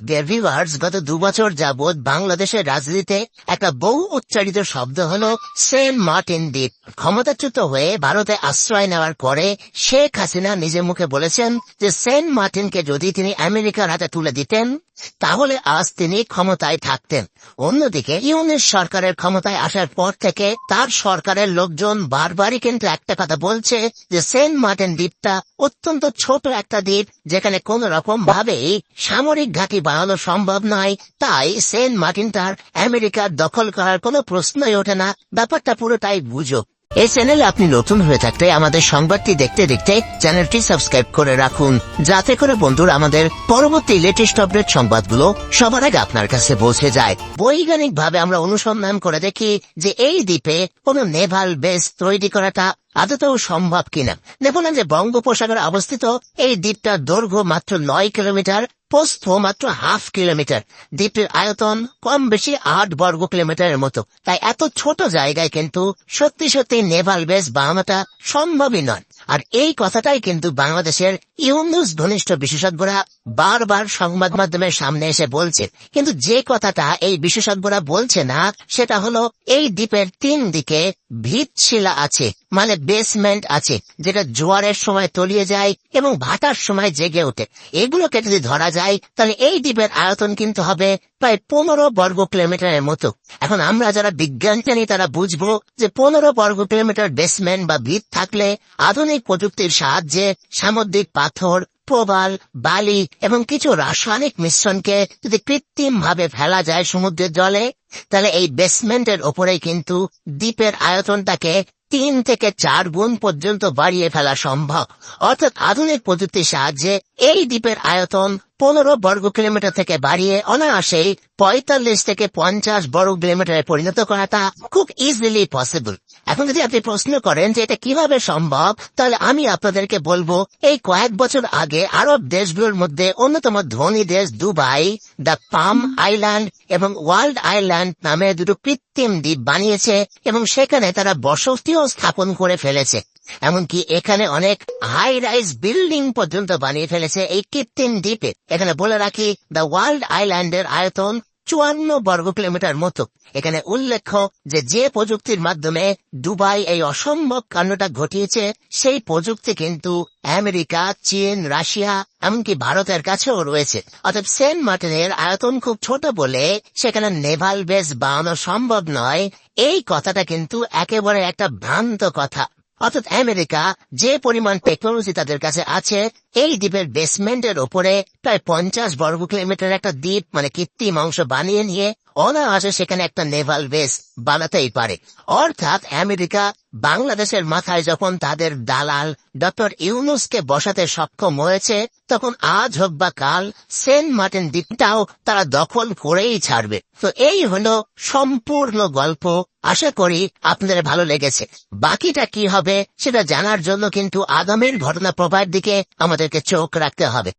Viewers গত দু বছর যাবৎ বাংলাদেশের রাজনীতিতে একটা বহু উচ্চারিত শব্দ হল সেন্ট মার্টিন দ্বীপ। ক্ষমতাচ্যুত হয়ে ভারতে আশ্রয় নেওয়ার পরে শেখ হাসিনা নিজের মুখে বলেছেন যে সেন্ট মার্টিনকে যদি তিনি আমেরিকার হাতে তুলে দিতেন তাহলে আজ তিনি ক্ষমতায় থাকতেন। অন্যদিকে ইউনিশ সরকারের ক্ষমতায় আসার পর থেকে তার সরকারের লোকজন বারবারই কিন্তু একটা কথা বলছে যে সেন্ট মার্টিন দ্বীপটা অত্যন্ত ছোট একটা দ্বীপ, যেখানে কোন রকম ভাবেই সামরিক ঘাঁটি বানানো সম্ভব নয়। তাই সেন্ট মার্টিনটার আমেরিকার দখল করার কোনো প্রশ্নই ওঠে না। ব্যাপারটা পুরোটাই বুঝো। এই চ্যানেলে আপনি নতুন হয়ে থাকলে আমাদের সংবাদটি দেখতে দেখতে চ্যানেলটি সাবস্ক্রাইব করে রাখুন। যাতে করে বন্ধুরা আমাদের পরবর্তী লেটেস্ট আপডেট সংবাদগুলো সবার আগে আপনার কাছে পৌঁছে যায়। বৈজ্ঞানিক ভাবে আমরা অনুসন্ধান করে দেখি যে এই দ্বীপে কোনো নেভাল বেস তৈরি করাটা আদতেও সম্ভব কিনা? দেখুন যে বঙ্গোপসাগরে অবস্থিত এই দ্বীপটার দৈর্ঘ্য মাত্র নয় কিলোমিটার, প্রস্থ মাত্র হাফ কিলোমিটার। দ্বীপটির আয়তন কম বেশি আট বর্গ কিলোমিটারের মতো। তাই এত ছোট জায়গায় কিন্তু সত্যি সত্যি নেভাল বেস বানানোটা সম্ভবই নয়। আর এই কথাটাই কিন্তু বাংলাদেশের ইউনুস ঘনিষ্ঠ বিশেষজ্ঞরা বারবার সংবাদ মাধ্যমের সামনে এসে বলছে কিন্তু যে কথাটা এই বিশেষজ্ঞরা বলছে না, সেটা হলো এই দ্বীপের তিন দিকে ভিতশিলা আছে মানে বেসমেন্ট আছে, যেটা জোয়ারের সময় তলিয়ে যায় এবং ভাটার সময় জেগে ওঠে। এগুলোকে যদি ধরা যায়, তাহলে এই দ্বীপের আয়তন কিন্তু হবে প্রায় পনেরো বর্গ কিলোমিটারের মতো। এখন আমরা যারা বিজ্ঞান জানি তারা বুঝব যে পনেরো বর্গ কিলোমিটার বেসমেন্ট বা ভিত থাকলে আধুনিক প্রযুক্তির সাহায্যে সামুদ্রিক পাথর, প্রবাল, বালি এবং কিছু রাসায়নিক মিশ্রণকে যদি কৃত্রিম ভাবে ফেলা যায় সমুদ্রের জলে, তাহলে এই বেসমেন্টের ওপরে কিন্তু দ্বীপের আয়তনটাকে তিন থেকে চার গুণ পর্যন্ত বাড়িয়ে ফেলা সম্ভব। অর্থাৎ আধুনিক প্রযুক্তির সাহায্যে এই দ্বীপের আয়তন পনেরো বর্গ কিলোমিটার থেকে বাড়িয়ে অনায়াসেই পঁয়তাল্লিশ থেকে পঞ্চাশ বর্গ কিলোমিটারে পরিণত করাটা খুব ইজিলি পসিবল এখন যদি আপনি প্রশ্ন করেন যে এটা কীভাবে সম্ভব, তাহলে আমি আপনাদেরকে বলব, এই কয়েক বছর আগে আরব দেশগুলোর মধ্যে অন্যতম ধনী দেশ দুবাই, দ্য পাম আইল্যান্ড এবং ওয়ার্ল্ড আইল্যান্ড নামে দুটো কৃত্রিম দ্বীপ বানিয়েছে এবং সেখানে তারা বসতিও স্থাপন করে ফেলেছে। এমনকি এখানে অনেক হাই রাইজ বিল্ডিং পর্যন্ত বানিয়ে ফেলেছে এই কৃত্রিম দ্বীপে। এখানে বলে রাখি দ্য ওয়ার্ল্ড আইল্যান্ডের আয়তন চুয়ান্ন বর্গ কিলোমিটার মতো। এখানে উল্লেখ্য যে যে প্রযুক্তির মাধ্যমে দুবাই এই অসম্ভব কাণ্ডটা ঘটিয়েছে, সেই প্রযুক্তি কিন্তু আমেরিকা, চীন, রাশিয়া, এমনকি ভারতের কাছেও রয়েছে। অর্থাৎ সেন্ট মার্টিনের আয়তন খুব ছোট বলে সেখানে নেভাল বেস বানানো সম্ভব নয়। এই কথাটা কিন্তু একেবারে একটা ভ্রান্ত কথা। অর্থাৎ আমেরিকা যে পরিমাণ টেকনোলজি তাদের কাছে আছে, এই দ্বীপের বেসমেন্টের ওপরে প্রায় পঞ্চাশ বর্গ কিলোমিটার একটা দ্বীপ মানে কৃত্রিম অংশ বানিয়ে নিয়ে অনায়াসে সেখানে একটা নেভাল বেস বানাতেই পারে। অর্থাৎ আমেরিকা বাংলাদেশের মাথায় যখন তাদের দালাল ডক্টর ইউনুসকে বসাতে সক্ষম হয়েছে, তখন আজ হোক বা কাল, সেন্ট মার্টিন দ্বীপটাও তারা দখল করেই ছাড়বে। তো এই হল সম্পূর্ণ গল্প। আশা করি আপনাদের ভালো লেগেছে। বাকিটা কি হবে, সেটা জানার জন্য কিন্তু আগামীর ঘটনা প্রবাহের দিকে আমাদেরকে চোখ রাখতে হবে।